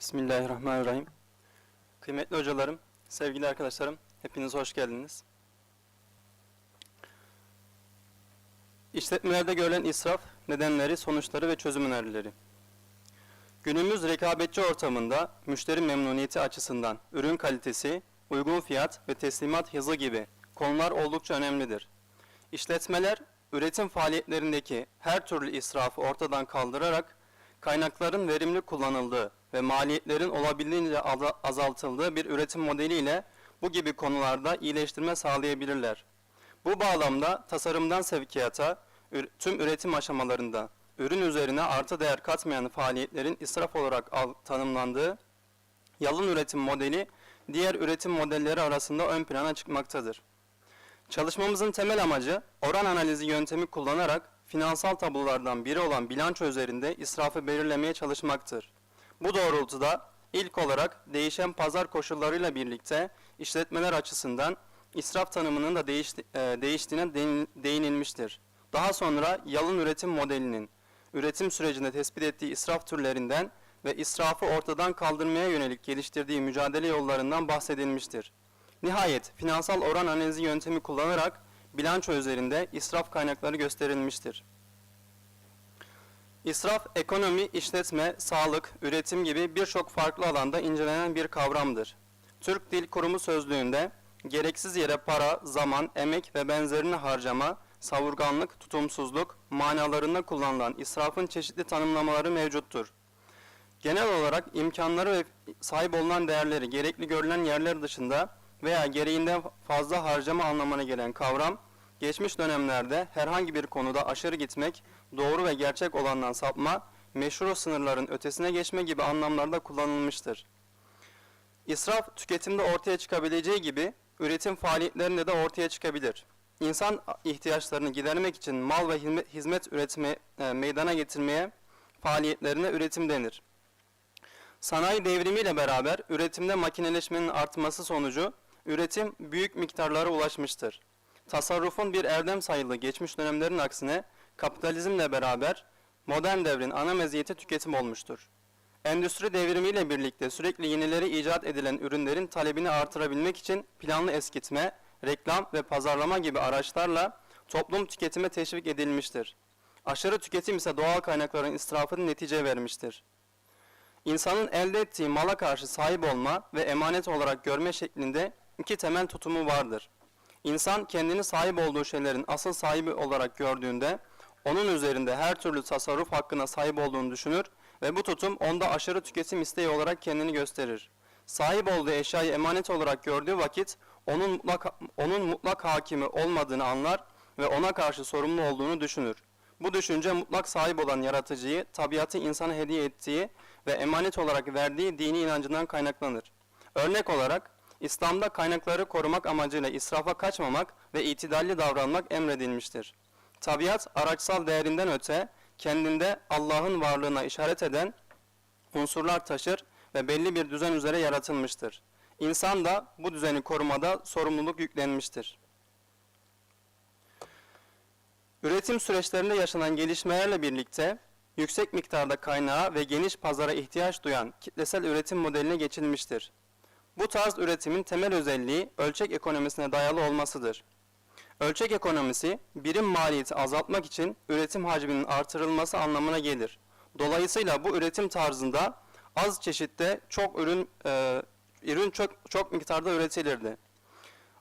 Bismillahirrahmanirrahim. Kıymetli hocalarım, sevgili arkadaşlarım, hepiniz hoş geldiniz. İşletmelerde görülen israf, nedenleri, sonuçları ve çözüm önerileri. Günümüz rekabetçi ortamında müşteri memnuniyeti açısından ürün kalitesi, uygun fiyat ve teslimat hızı gibi konular oldukça önemlidir. İşletmeler, üretim faaliyetlerindeki her türlü israfı ortadan kaldırarak kaynakların verimli kullanıldığı ve maliyetlerin olabildiğince aza- azaltıldığı bir üretim modeliyle bu gibi konularda iyileştirme sağlayabilirler. Bu bağlamda tasarımdan sevkiyata, tüm üretim aşamalarında ürün üzerine artı değer katmayan faaliyetlerin israf olarak tanımlandığı yalın üretim modeli diğer üretim modelleri arasında ön plana çıkmaktadır. Çalışmamızın temel amacı oran analizi yöntemi kullanarak finansal tablolardan biri olan bilanço üzerinde israfı belirlemeye çalışmaktır. Bu doğrultuda ilk olarak değişen pazar koşullarıyla birlikte işletmeler açısından israf tanımının da değişti- e, değiştiğine değin- değinilmiştir. Daha sonra yalın üretim modelinin üretim sürecinde tespit ettiği israf türlerinden ve israfı ortadan kaldırmaya yönelik geliştirdiği mücadele yollarından bahsedilmiştir. Nihayet finansal oran analizi yöntemi kullanarak bilanço üzerinde israf kaynakları gösterilmiştir. İsraf, ekonomi, işletme, sağlık, üretim gibi birçok farklı alanda incelenen bir kavramdır. Türk Dil Kurumu sözlüğünde gereksiz yere para, zaman, emek ve benzerini harcama, savurganlık, tutumsuzluk manalarında kullanılan israfın çeşitli tanımlamaları mevcuttur. Genel olarak imkanları ve sahip olunan değerleri gerekli görülen yerler dışında veya gereğinden fazla harcama anlamına gelen kavram, geçmiş dönemlerde herhangi bir konuda aşırı gitmek, doğru ve gerçek olandan sapma, meşru sınırların ötesine geçme gibi anlamlarda kullanılmıştır. İsraf, tüketimde ortaya çıkabileceği gibi üretim faaliyetlerinde de ortaya çıkabilir. İnsan ihtiyaçlarını gidermek için mal ve hizmet- üretme, e, meydana getirmeye faaliyetlerine üretim denir. Sanayi devrimiyle beraber üretimde makineleşmenin artması sonucu üretim büyük miktarlara ulaşmıştır. Tasarrufun bir erdem sayıldığı geçmiş dönemlerin aksine kapitalizmle beraber modern devrin ana meziyeti tüketim olmuştur. Endüstri devrimiyle birlikte sürekli yenileri icat edilen ürünlerin talebini artırabilmek için planlı eskitme, reklam ve pazarlama gibi araçlarla toplum tüketime teşvik edilmiştir. Aşırı tüketim ise doğal kaynakların israfını netice vermiştir. İnsanın elde ettiği mala karşı sahip olma ve emanet olarak görme şeklinde iki temel tutumu vardır. İnsan kendini sahip olduğu şeylerin asıl sahibi olarak gördüğünde onun üzerinde her türlü tasarruf hakkına sahip olduğunu düşünür ve bu tutum onda aşırı tüketim isteği olarak kendini gösterir. Sahip olduğu eşyayı emanet olarak gördüğü vakit onun mutlak, onun mutlak hakimi olmadığını anlar ve ona karşı sorumlu olduğunu düşünür. Bu düşünce mutlak sahip olan yaratıcıyı, tabiatı insana hediye ettiği ve emanet olarak verdiği dini inancından kaynaklanır. Örnek olarak İslam'da kaynakları korumak amacıyla israfa kaçmamak ve itidalli davranmak emredilmiştir. Tabiat araçsal değerinden öte kendinde Allah'ın varlığına işaret eden unsurlar taşır ve belli bir düzen üzere yaratılmıştır. İnsan da bu düzeni korumada sorumluluk yüklenmiştir. Üretim süreçlerinde yaşanan gelişmelerle birlikte yüksek miktarda kaynağa ve geniş pazara ihtiyaç duyan kitlesel üretim modeline geçilmiştir. Bu tarz üretimin temel özelliği ölçek ekonomisine dayalı olmasıdır. Ölçek ekonomisi, birim maliyeti azaltmak için üretim hacminin artırılması anlamına gelir. Dolayısıyla bu üretim tarzında az çeşitte çok ürün e, ürün çok çok miktarda üretilirdi.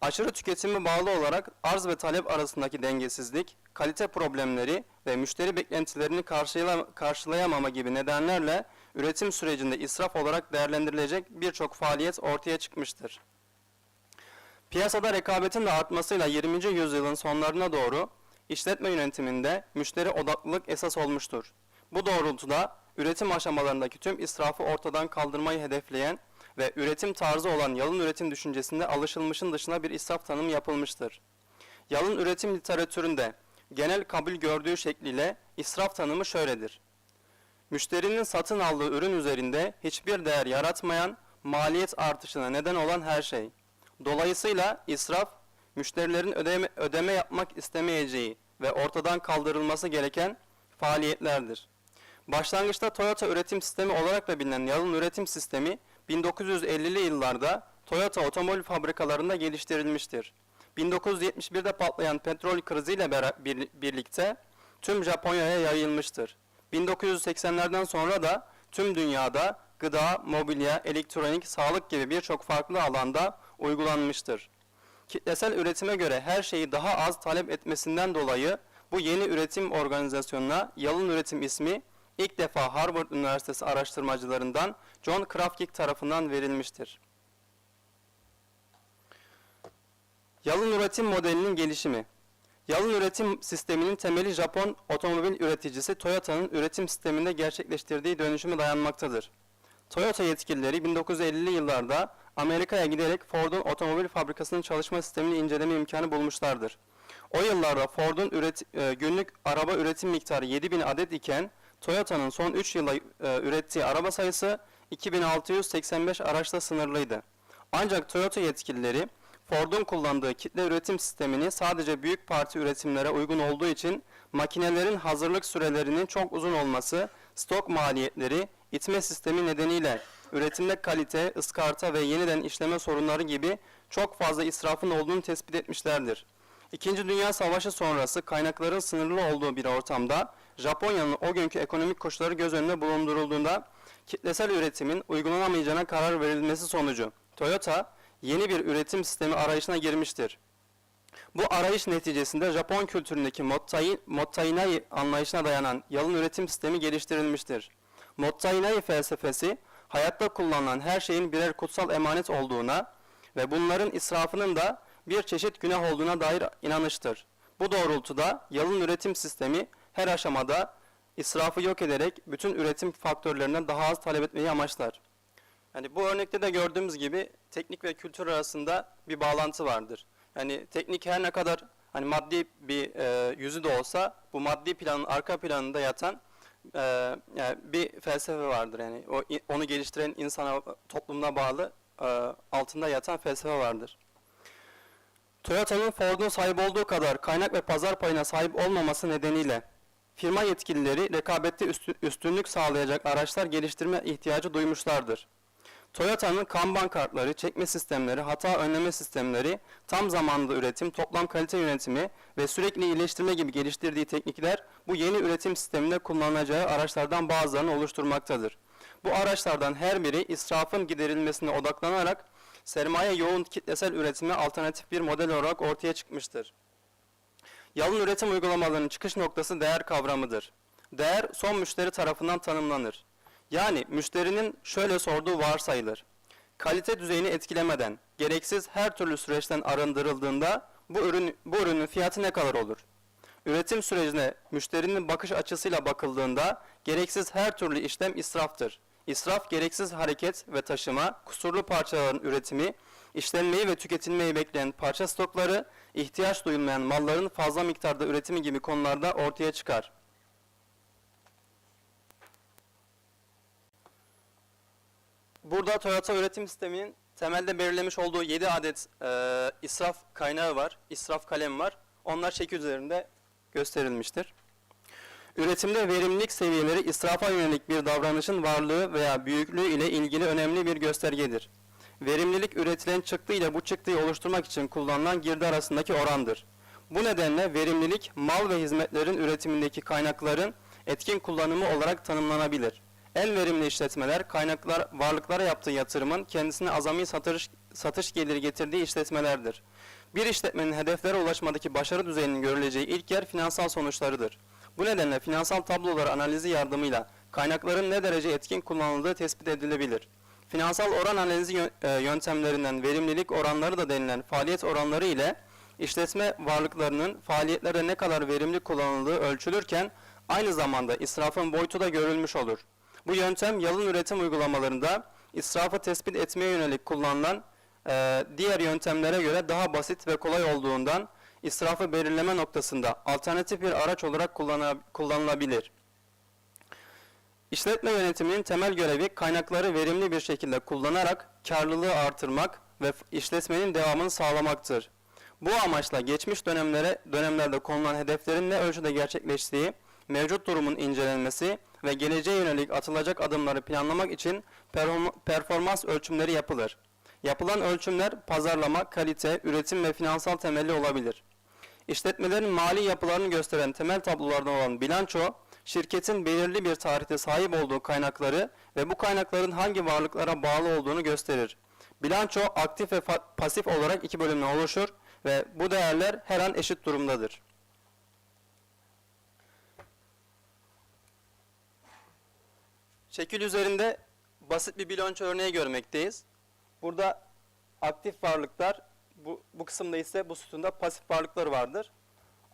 Aşırı tüketime bağlı olarak arz ve talep arasındaki dengesizlik, kalite problemleri ve müşteri beklentilerini karşılayama- karşılayamama gibi nedenlerle üretim sürecinde israf olarak değerlendirilecek birçok faaliyet ortaya çıkmıştır. Piyasada rekabetin de artmasıyla 20. yüzyılın sonlarına doğru işletme yönetiminde müşteri odaklılık esas olmuştur. Bu doğrultuda üretim aşamalarındaki tüm israfı ortadan kaldırmayı hedefleyen ve üretim tarzı olan yalın üretim düşüncesinde alışılmışın dışına bir israf tanımı yapılmıştır. Yalın üretim literatüründe genel kabul gördüğü şekliyle israf tanımı şöyledir. Müşterinin satın aldığı ürün üzerinde hiçbir değer yaratmayan, maliyet artışına neden olan her şey. Dolayısıyla israf, müşterilerin ödeme, ödeme yapmak istemeyeceği ve ortadan kaldırılması gereken faaliyetlerdir. Başlangıçta Toyota üretim sistemi olarak da bilinen yalın üretim sistemi 1950'li yıllarda Toyota otomobil fabrikalarında geliştirilmiştir. 1971'de patlayan petrol kriziyle birlikte tüm Japonya'ya yayılmıştır. 1980'lerden sonra da tüm dünyada gıda, mobilya, elektronik, sağlık gibi birçok farklı alanda uygulanmıştır. Kitlesel üretime göre her şeyi daha az talep etmesinden dolayı bu yeni üretim organizasyonuna yalın üretim ismi ilk defa Harvard Üniversitesi araştırmacılarından John Krafkick tarafından verilmiştir. Yalın üretim modelinin gelişimi Yalın üretim sisteminin temeli Japon otomobil üreticisi Toyota'nın üretim sisteminde gerçekleştirdiği dönüşüme dayanmaktadır. Toyota yetkilileri 1950'li yıllarda Amerika'ya giderek Ford'un otomobil fabrikasının çalışma sistemini inceleme imkanı bulmuşlardır. O yıllarda Ford'un e, günlük araba üretim miktarı 7000 adet iken Toyota'nın son 3 yılda e, ürettiği araba sayısı 2685 araçla sınırlıydı. Ancak Toyota yetkilileri Ford'un kullandığı kitle üretim sistemini sadece büyük parti üretimlere uygun olduğu için makinelerin hazırlık sürelerinin çok uzun olması, stok maliyetleri, itme sistemi nedeniyle üretimde kalite, ıskarta ve yeniden işleme sorunları gibi çok fazla israfın olduğunu tespit etmişlerdir. İkinci Dünya Savaşı sonrası kaynakların sınırlı olduğu bir ortamda Japonya'nın o günkü ekonomik koşulları göz önüne bulundurulduğunda kitlesel üretimin uygulanamayacağına karar verilmesi sonucu Toyota yeni bir üretim sistemi arayışına girmiştir. Bu arayış neticesinde Japon kültüründeki Mottai, Mottainai anlayışına dayanan yalın üretim sistemi geliştirilmiştir. Mottainai felsefesi, hayatta kullanılan her şeyin birer kutsal emanet olduğuna ve bunların israfının da bir çeşit günah olduğuna dair inanıştır. Bu doğrultuda yalın üretim sistemi her aşamada israfı yok ederek bütün üretim faktörlerinden daha az talep etmeyi amaçlar. Yani bu örnekte de gördüğümüz gibi teknik ve kültür arasında bir bağlantı vardır. Yani teknik her ne kadar hani maddi bir e, yüzü de olsa bu maddi planın arka planında yatan e, yani bir felsefe vardır. Yani o onu geliştiren insana toplumuna bağlı e, altında yatan felsefe vardır. Toyota'nın Ford'un sahip olduğu kadar kaynak ve pazar payına sahip olmaması nedeniyle firma yetkilileri rekabette üstü- üstünlük sağlayacak araçlar geliştirme ihtiyacı duymuşlardır. Toyota'nın Kanban kartları, çekme sistemleri, hata önleme sistemleri, tam zamanlı üretim, toplam kalite yönetimi ve sürekli iyileştirme gibi geliştirdiği teknikler bu yeni üretim sisteminde kullanılacağı araçlardan bazılarını oluşturmaktadır. Bu araçlardan her biri israfın giderilmesine odaklanarak sermaye yoğun kitlesel üretime alternatif bir model olarak ortaya çıkmıştır. Yalın üretim uygulamalarının çıkış noktası değer kavramıdır. Değer son müşteri tarafından tanımlanır. Yani müşterinin şöyle sorduğu varsayılır. Kalite düzeyini etkilemeden gereksiz her türlü süreçten arındırıldığında bu ürün bu ürünün fiyatı ne kadar olur? Üretim sürecine müşterinin bakış açısıyla bakıldığında gereksiz her türlü işlem israftır. İsraf gereksiz hareket ve taşıma, kusurlu parçaların üretimi, işlenmeyi ve tüketilmeyi bekleyen parça stokları, ihtiyaç duyulmayan malların fazla miktarda üretimi gibi konularda ortaya çıkar. Burada Toyota üretim sisteminin temelde belirlemiş olduğu 7 adet e, israf kaynağı var, israf kalemi var. Onlar şekil üzerinde gösterilmiştir. Üretimde verimlilik seviyeleri israfa yönelik bir davranışın varlığı veya büyüklüğü ile ilgili önemli bir göstergedir. Verimlilik üretilen çıktı ile bu çıktıyı oluşturmak için kullanılan girdi arasındaki orandır. Bu nedenle verimlilik mal ve hizmetlerin üretimindeki kaynakların etkin kullanımı olarak tanımlanabilir. En verimli işletmeler kaynaklar varlıklara yaptığı yatırımın kendisine azami satış, satış geliri getirdiği işletmelerdir. Bir işletmenin hedeflere ulaşmadaki başarı düzeyinin görüleceği ilk yer finansal sonuçlarıdır. Bu nedenle finansal tabloları analizi yardımıyla kaynakların ne derece etkin kullanıldığı tespit edilebilir. Finansal oran analizi e, yöntemlerinden verimlilik oranları da denilen faaliyet oranları ile işletme varlıklarının faaliyetlere ne kadar verimli kullanıldığı ölçülürken aynı zamanda israfın boyutu da görülmüş olur. Bu yöntem yalın üretim uygulamalarında israfı tespit etmeye yönelik kullanılan e, diğer yöntemlere göre daha basit ve kolay olduğundan israfı belirleme noktasında alternatif bir araç olarak kullanı- kullanılabilir. İşletme yönetiminin temel görevi kaynakları verimli bir şekilde kullanarak karlılığı artırmak ve işletmenin devamını sağlamaktır. Bu amaçla geçmiş dönemlere dönemlerde konulan hedeflerin ne ölçüde gerçekleştiği, mevcut durumun incelenmesi, ve geleceğe yönelik atılacak adımları planlamak için perform- performans ölçümleri yapılır. Yapılan ölçümler pazarlama, kalite, üretim ve finansal temelli olabilir. İşletmelerin mali yapılarını gösteren temel tablolardan olan bilanço, şirketin belirli bir tarihte sahip olduğu kaynakları ve bu kaynakların hangi varlıklara bağlı olduğunu gösterir. Bilanço aktif ve pasif olarak iki bölümden oluşur ve bu değerler her an eşit durumdadır. Şekil üzerinde basit bir bilanço örneği görmekteyiz. Burada aktif varlıklar, bu, bu kısımda ise bu sütunda pasif varlıklar vardır.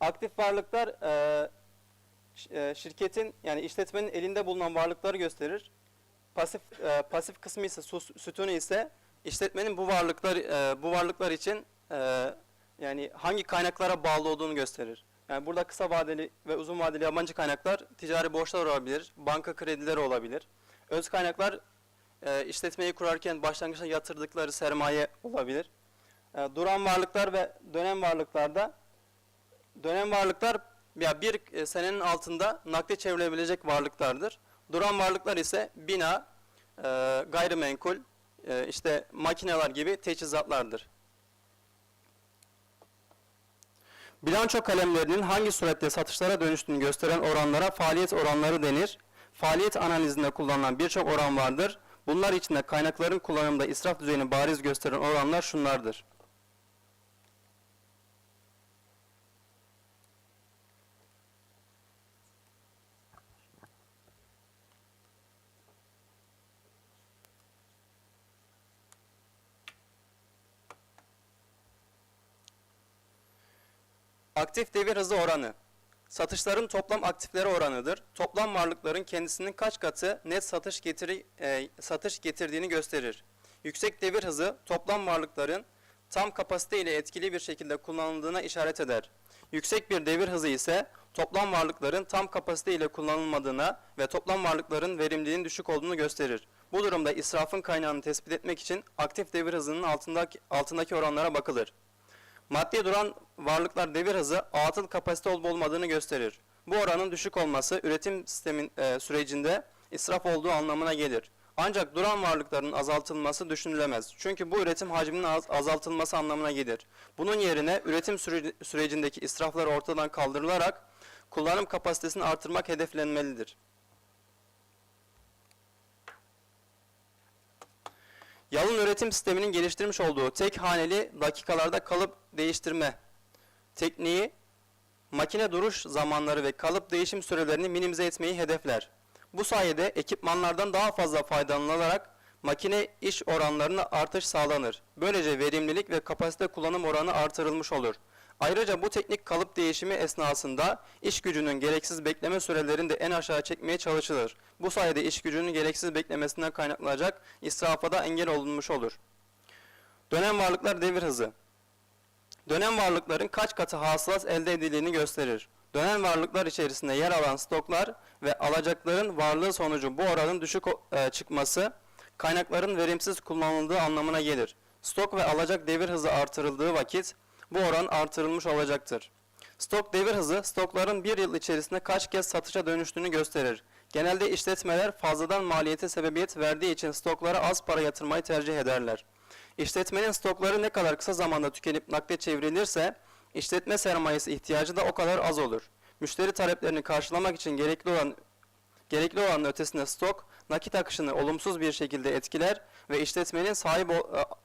Aktif varlıklar e, e, şirketin yani işletmenin elinde bulunan varlıkları gösterir. Pasif e, pasif kısmı ise sütunu ise işletmenin bu varlıklar bu varlıklar için yani hangi kaynaklara bağlı olduğunu gösterir. Yani burada kısa vadeli ve uzun vadeli yabancı kaynaklar ticari borçlar olabilir, banka kredileri olabilir. Öz kaynaklar e, işletmeyi kurarken başlangıçta yatırdıkları sermaye olabilir. E, duran varlıklar ve dönem varlıklarda dönem varlıklar ya bir e, senenin altında nakde çevrilebilecek varlıklardır. Duran varlıklar ise bina, e, gayrimenkul, e, işte makineler gibi teçhizatlardır. Bilanço kalemlerinin hangi surette satışlara dönüştüğünü gösteren oranlara faaliyet oranları denir. Faaliyet analizinde kullanılan birçok oran vardır. Bunlar içinde kaynakların kullanımında israf düzeyini bariz gösteren oranlar şunlardır. Aktif devir hızı oranı. Satışların toplam aktifleri oranıdır. Toplam varlıkların kendisinin kaç katı net satış getiri e, satış getirdiğini gösterir. Yüksek devir hızı toplam varlıkların tam kapasite ile etkili bir şekilde kullanıldığına işaret eder. Yüksek bir devir hızı ise toplam varlıkların tam kapasite ile kullanılmadığına ve toplam varlıkların verimliliğinin düşük olduğunu gösterir. Bu durumda israfın kaynağını tespit etmek için aktif devir hızının altındaki, altındaki oranlara bakılır. Maddi duran varlıklar devir hızı atıl kapasite olup olmadığını gösterir. Bu oranın düşük olması üretim sistemin e, sürecinde israf olduğu anlamına gelir. Ancak duran varlıkların azaltılması düşünülemez. Çünkü bu üretim hacminin az- azaltılması anlamına gelir. Bunun yerine üretim süreci- sürecindeki israflar ortadan kaldırılarak kullanım kapasitesini artırmak hedeflenmelidir. Yalın üretim sisteminin geliştirmiş olduğu tek haneli dakikalarda kalıp değiştirme tekniği makine duruş zamanları ve kalıp değişim sürelerini minimize etmeyi hedefler. Bu sayede ekipmanlardan daha fazla faydalanılarak makine iş oranlarına artış sağlanır. Böylece verimlilik ve kapasite kullanım oranı artırılmış olur. Ayrıca bu teknik kalıp değişimi esnasında iş gücünün gereksiz bekleme sürelerini de en aşağı çekmeye çalışılır. Bu sayede iş gücünün gereksiz beklemesinden kaynaklanacak israfa da engel olunmuş olur. Dönem varlıklar devir hızı. Dönem varlıkların kaç katı hasılat elde edildiğini gösterir. Dönem varlıklar içerisinde yer alan stoklar ve alacakların varlığı sonucu bu oranın düşük e, çıkması kaynakların verimsiz kullanıldığı anlamına gelir. Stok ve alacak devir hızı artırıldığı vakit bu oran artırılmış olacaktır. Stok devir hızı stokların bir yıl içerisinde kaç kez satışa dönüştüğünü gösterir. Genelde işletmeler fazladan maliyete sebebiyet verdiği için stoklara az para yatırmayı tercih ederler. İşletmenin stokları ne kadar kısa zamanda tükenip nakde çevrilirse, işletme sermayesi ihtiyacı da o kadar az olur. Müşteri taleplerini karşılamak için gerekli olan gerekli olanın ötesinde stok, nakit akışını olumsuz bir şekilde etkiler ve işletmenin sahip e,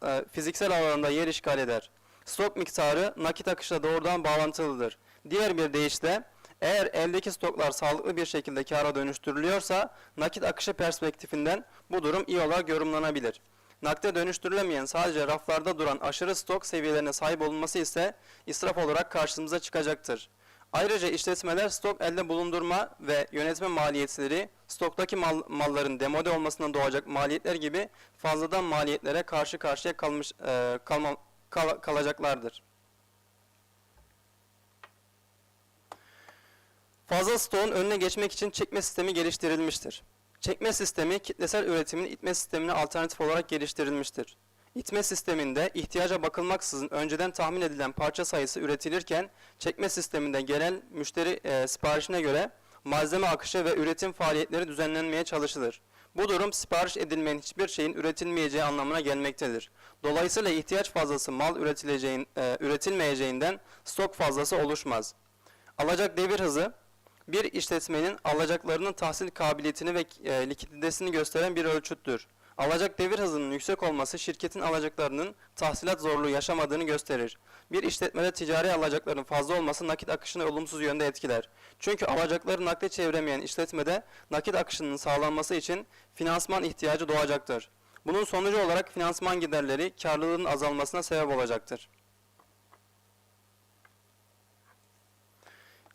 e, fiziksel alanında yer işgal eder. Stok miktarı nakit akışla doğrudan bağlantılıdır. Diğer bir deyişle, eğer eldeki stoklar sağlıklı bir şekilde kâra dönüştürülüyorsa, nakit akışı perspektifinden bu durum iyi olarak yorumlanabilir. Nakde dönüştürülemeyen sadece raflarda duran aşırı stok seviyelerine sahip olunması ise israf olarak karşımıza çıkacaktır. Ayrıca işletmeler stok elde bulundurma ve yönetme maliyetleri, stoktaki mal, malların demode olmasından doğacak maliyetler gibi fazladan maliyetlere karşı karşıya kalmış e, kalma, kal- kalacaklardır. Fazla stoğun önüne geçmek için çekme sistemi geliştirilmiştir. Çekme sistemi kitlesel üretimin itme sistemine alternatif olarak geliştirilmiştir. İtme sisteminde ihtiyaca bakılmaksızın önceden tahmin edilen parça sayısı üretilirken çekme sisteminde gelen müşteri e, siparişine göre malzeme akışı ve üretim faaliyetleri düzenlenmeye çalışılır. Bu durum sipariş edilmeyen hiçbir şeyin üretilmeyeceği anlamına gelmektedir. Dolayısıyla ihtiyaç fazlası mal üretileceğin, e, üretilmeyeceğinden stok fazlası oluşmaz. Alacak devir hızı bir işletmenin alacaklarının tahsil kabiliyetini ve e, likiditesini gösteren bir ölçüttür. Alacak devir hızının yüksek olması şirketin alacaklarının tahsilat zorluğu yaşamadığını gösterir. Bir işletmede ticari alacakların fazla olması nakit akışını olumsuz yönde etkiler. Çünkü alacakları nakde çeviremeyen işletmede nakit akışının sağlanması için finansman ihtiyacı doğacaktır. Bunun sonucu olarak finansman giderleri karlılığın azalmasına sebep olacaktır.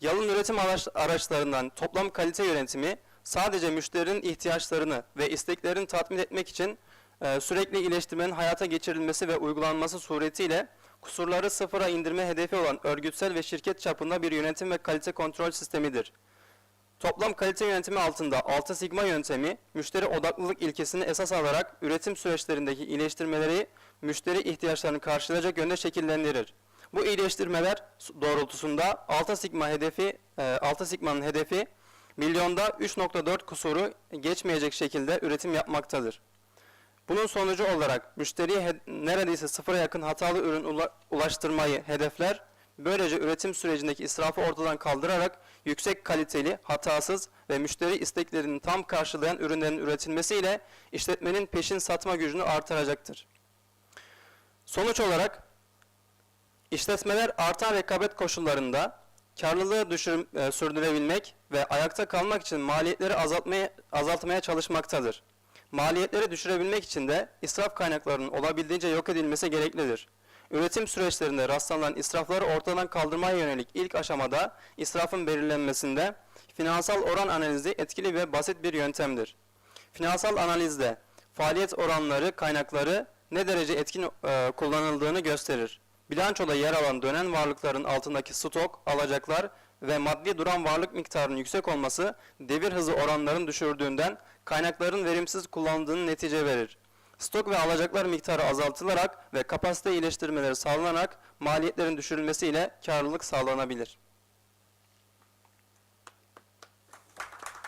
Yalın üretim araç- araçlarından toplam kalite yönetimi sadece müşterinin ihtiyaçlarını ve isteklerini tatmin etmek için e, sürekli iyileştirmenin hayata geçirilmesi ve uygulanması suretiyle kusurları sıfıra indirme hedefi olan örgütsel ve şirket çapında bir yönetim ve kalite kontrol sistemidir. Toplam kalite yönetimi altında 6 sigma yöntemi, müşteri odaklılık ilkesini esas alarak üretim süreçlerindeki iyileştirmeleri müşteri ihtiyaçlarını karşılayacak yönde şekillendirir. Bu iyileştirmeler doğrultusunda 6 sigma hedefi, e, 6 sigmanın hedefi milyonda 3.4 kusuru geçmeyecek şekilde üretim yapmaktadır. Bunun sonucu olarak müşteriye neredeyse sıfıra yakın hatalı ürün ula- ulaştırmayı hedefler, böylece üretim sürecindeki israfı ortadan kaldırarak yüksek kaliteli, hatasız ve müşteri isteklerini tam karşılayan ürünlerin üretilmesiyle işletmenin peşin satma gücünü artıracaktır. Sonuç olarak işletmeler artan rekabet koşullarında karlılığı düşür, e, sürdürebilmek ve ayakta kalmak için maliyetleri azaltmaya, azaltmaya çalışmaktadır. Maliyetleri düşürebilmek için de israf kaynaklarının olabildiğince yok edilmesi gereklidir. Üretim süreçlerinde rastlanan israfları ortadan kaldırmaya yönelik ilk aşamada israfın belirlenmesinde finansal oran analizi etkili ve basit bir yöntemdir. Finansal analizde faaliyet oranları, kaynakları ne derece etkin e, kullanıldığını gösterir. Bilançoda yer alan dönen varlıkların altındaki stok, alacaklar ve maddi duran varlık miktarının yüksek olması devir hızı oranlarını düşürdüğünden kaynakların verimsiz kullanıldığını netice verir. Stok ve alacaklar miktarı azaltılarak ve kapasite iyileştirmeleri sağlanarak maliyetlerin düşürülmesiyle karlılık sağlanabilir.